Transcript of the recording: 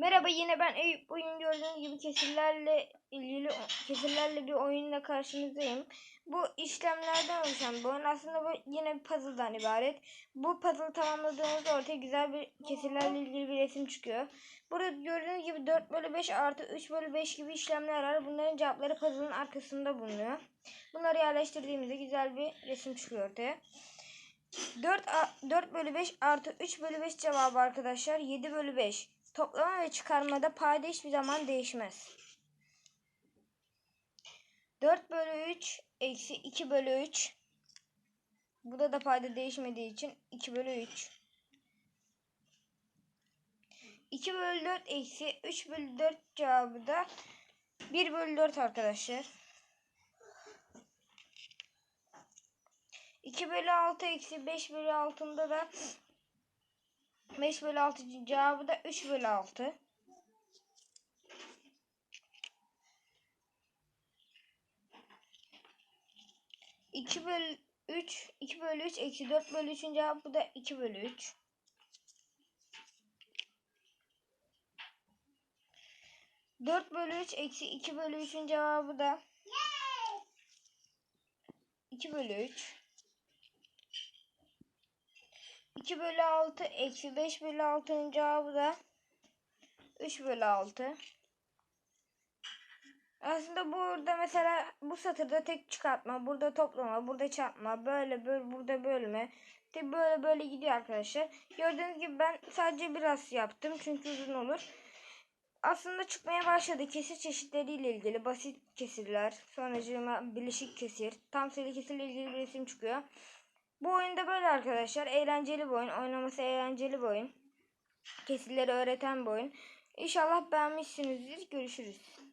Merhaba yine ben Eyüp. Bugün gördüğünüz gibi kesirlerle ilgili kesirlerle bir oyunla karşınızdayım. Bu işlemlerden oluşan bir oyun. Aslında bu yine bir puzzle'dan ibaret. Bu puzzle'ı tamamladığınızda ortaya güzel bir kesirlerle ilgili bir resim çıkıyor. Burada gördüğünüz gibi 4 bölü 5 artı 3 bölü 5 gibi işlemler var. Bunların cevapları puzzle'ın arkasında bulunuyor. Bunları yerleştirdiğimizde güzel bir resim çıkıyor ortaya. 4, 4 bölü 5 artı 3 bölü 5 cevabı arkadaşlar 7 bölü 5. Toplama ve çıkarmada payda hiçbir zaman değişmez. 4 bölü 3 eksi 2 bölü 3. Burada da payda değişmediği için 2 bölü 3. 2 bölü 4 eksi 3 bölü 4 cevabı da 1 bölü 4 arkadaşlar. 2 bölü 6 eksi 5 bölü 6'ında da 5 bölü 6 cevabı da 3 bölü 6. İki bölü 3, 2 bölü 3 eksi 4 bölü 3'ün cevabı da 2 bölü 3. Dört bölü 3 eksi 2 bölü 3'ün cevabı da 2 bölü 3. 2 bölü 6 eksi 5 bölü 6'nın cevabı da 3 bölü 6. Aslında burada mesela bu satırda tek çıkartma, burada toplama, burada çarpma, böyle böyle burada bölme. De böyle böyle gidiyor arkadaşlar. Gördüğünüz gibi ben sadece biraz yaptım çünkü uzun olur. Aslında çıkmaya başladı kesir çeşitleriyle ilgili basit kesirler, sonracığıma bileşik kesir, tam sayılı kesirle ilgili bir resim çıkıyor. Bu oyunda böyle arkadaşlar. Eğlenceli bir oyun. Oynaması eğlenceli bir oyun. Kesirleri öğreten bir oyun. İnşallah beğenmişsinizdir. Görüşürüz.